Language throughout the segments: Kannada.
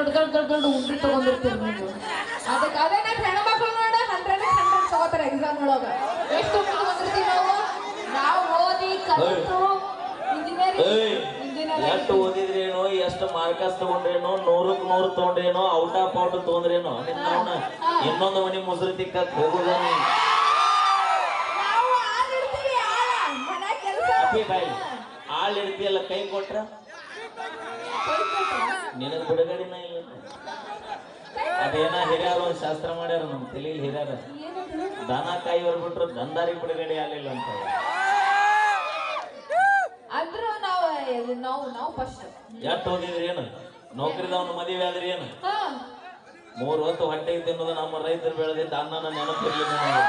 ದೊಡ್ಡ ದೊಡ್ಡ ದೊಡ್ಡ ದೊಡ್ಡ ಉಂಡ್ರಿ ತಗೊಂಡಿರ್ತೀರಿ ನೀವು. ಅದಕ್ಕೆ ಅದೇನೇ ಹೆಣ್ಮಕ್ಳು ನೋಡ ಹಂಡ್ರೆಡ್ ಹಂಡ್ರೆಡ್ ತಗೋತಾರೆ ಎಕ್ಸಾಮ್ ಒಳಗ. ಎಷ್ಟು ಉಂಡ್ರಿ ತಗೊಂಡಿರ್ತೀವಿ ನಾವು? ನಾವು ಓದಿ ಕಲಿತು ಇಂಜಿನಿಯರಿಂಗ್ ಎಷ್ಟು ಓದಿದ್ರೇನೋ ಎಷ್ಟು ಮಾರ್ಕಸ್ ತಗೊಂಡ್ರೇನೋ ನೂರಕ್ ನೂರು ತಗೊಂಡ್ರೇನೋ ಔಟ್ ಆಫ್ ಔಟ್ ತಗೊಂಡ್ರೇನೋ ನಿನ್ನ ಅವನ ಇನ್ನೊಂದು ಮನೆ ಮುಸುರು ತಿಕ್ಕಕ್ ಹೋಗುದ ಬಾಯಿ ಆಳ್ ಇಡ್ತಿಯಲ್ಲ ಕೈ ಕೊಟ್ರ? ನಿನಗ್ ಬಿಡುಗಡಿನ ಇಲ್ಲ. ಅದೇನ ಹಿರಿಯರು ಒಂದು ಶಾಸ್ತ್ರ ಮಾಡ್ಯಾರ ನಮ್ ತಿಳಿ ಹಿರಿಯರ? ದನ ಕಾಯಿ ಹೊರಬಿಟ್ರು ದಂದಾರಿ ಬಿಡುಗಡೆ ಆಗಲಿಲ್ಲ ಅಂತ ಎಟ್ ನಾವು ಇದು ನಾವು ನಾವು ಫಸ್ಟ್ ಎಷ್ಟು ಓದಿದ್ರಿ ಏನು? ನೌಕರಿದವನು ಮದುವೆ ಆದ್ರಿ ಏನು? ಮೂರು ಹೊತ್ತು ಹೊಟ್ಟೆಗೆ ತಿನ್ನೋದು ನಮ್ಮ ರೈತರು ಬೆಳೆದಿದ್ದ ಅನ್ನನ ನೆನಪಿರ್ಲಿಲ್ಲ ನನಗೆ.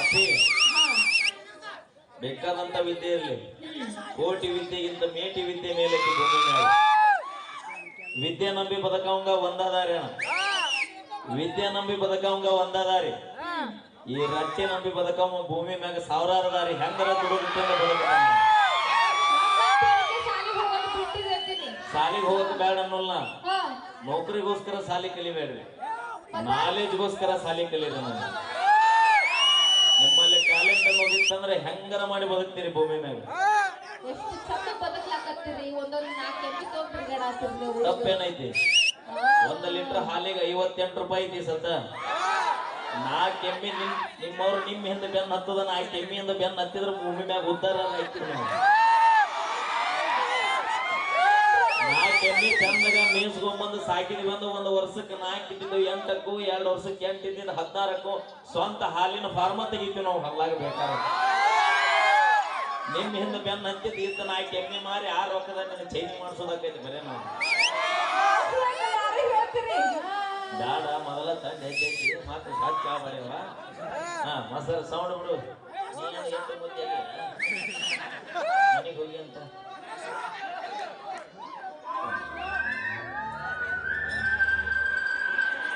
ಅಪ್ಪಿ ಬೇಕಾದಂತ ವಿದ್ಯೆ ಇರಲಿ. ಕೋಟಿ ವಿದ್ಯೆಗಿಂತ ಮೇಟಿ ವಿದ್ಯೆ ಮೇಲೆ ಭೂಮಿ ವಿದ್ಯೆ ನಂಬಿ ಬದುಕವಂಗ ಒಂದಾದಾರಿ ಅಣ್ಣ. ವಿದ್ಯೆ ನಂಬಿ ಬದುಕವಂಗ ಒಂದಾದಾರಿ. ಈ ರಟ್ಟಿ ನಂಬಿ ಪದಕವ ಭೂಮಿ ಮ್ಯಾಗ ಸಾವಿರಾರು ದಾರಿ. ಹೆಂಗರ ಶಾಲಿಗೆ ಬದುಕ್ತಾನ ಹೋಗೋದು ಬೇಡ ಅನ್ನೋಲ್ಲ ನೌಕರಿಗೋಸ್ಕರ ಸಾಲಿ ಕಲಿಬೇಡ್ರಿ. ನಾಲೆಜ್ಗೋಸ್ಕರ ನಾನು ನಿಮ್ಮಲ್ಲಿ ಅನ್ನೋದಿತ್ತಂದ್ರೆ ಹೆಂಗರ ಮಾಡಿ ಬದುಕ್ತೀರಿ ಭೂಮಿ ಮ್ಯಾಗ? ಎಷ್ಟು ಚಂದ ಬದುಕ್ಲಾಕತ್ತೀರಿ? ಒಂದೊಂದು ನಾಲ್ಕು ಎಮ್ಮೆ ತೊಗೊಂಡು ಬ್ರಿಗೇಡ್ ಆಗ್ತೀರಿ ನೀವು ತಪ್ಪೇನೈತಿ? ಒಂದ್ ಲೀಟರ್ ಹಾಲಿಗೆ ಐವತ್ತೆಂಟು ರೂಪಾಯಿ ಐತಿ ಸತ. ನಾಲ್ಕು ಕೆಮ್ಮಿ ನಿಮ್ ನಿಮ್ಮವ್ರು ನಿಮ್ ಹಿಂದೆ ಬೆನ್ ಹತ್ತದ ನಾಲ್ಕು ಎಮ್ಮಿಯಿಂದ ಬೆನ್ನ ಹತ್ತಿದ್ರ ಭೂಮಿ ಮ್ಯಾಗ ಉದ್ದಾರ ಐತಿ ನೀವು ನಾಲ್ಕು ಎಮ್ಮಿ ಚಂದಾಗ ಮೇಯಿಸ್ಕೊಂಬಂದು ಸಾಕಿದ್ವಿ ಅಂದ್ರೆ ಒಂದು ವರ್ಷಕ್ಕೆ ನಾಲ್ಕು ಇದ್ದಿದ್ದು ಎಂಟಕ್ಕೂ, ಎರಡು ವರ್ಷಕ್ಕೆ ಎಂಟು ಇದ್ದಿದ್ದು ಹದಿನಾರಕ್ಕೂ ಸ್ವಂತ ಹಾಲಿನ ಫಾರ್ಮ ತೆಗಿತೀವಿ ನಾವು ಹಲ್ಲಾಗ ಬೇಕಾದ್ರೆ. ನಿಮ್ ಹಿಂದೆ ಬೆನ್ನ ಹತ್ತಿದ್ದು ತೀರ್ಥ ನಾಲ್ಕು ಎಮ್ಮೆ ಮಾರಿ ಆ ರೊಕ್ಕದಾಗ ನಿನ್ನ ಚೇಂಜ್ ಮಾಡಿಸೋದಕ್ಕೈತಿ ಬರೇ ನಾವು. ಬೇಡ ಮೊದಲ ತಂಡ ಮತ್ತೆ ಚಾ ಬರೆಯವ ಹಾ, ಮೊಸರು ಸೌಂಡ್ ಬಿಡು. ನೀನು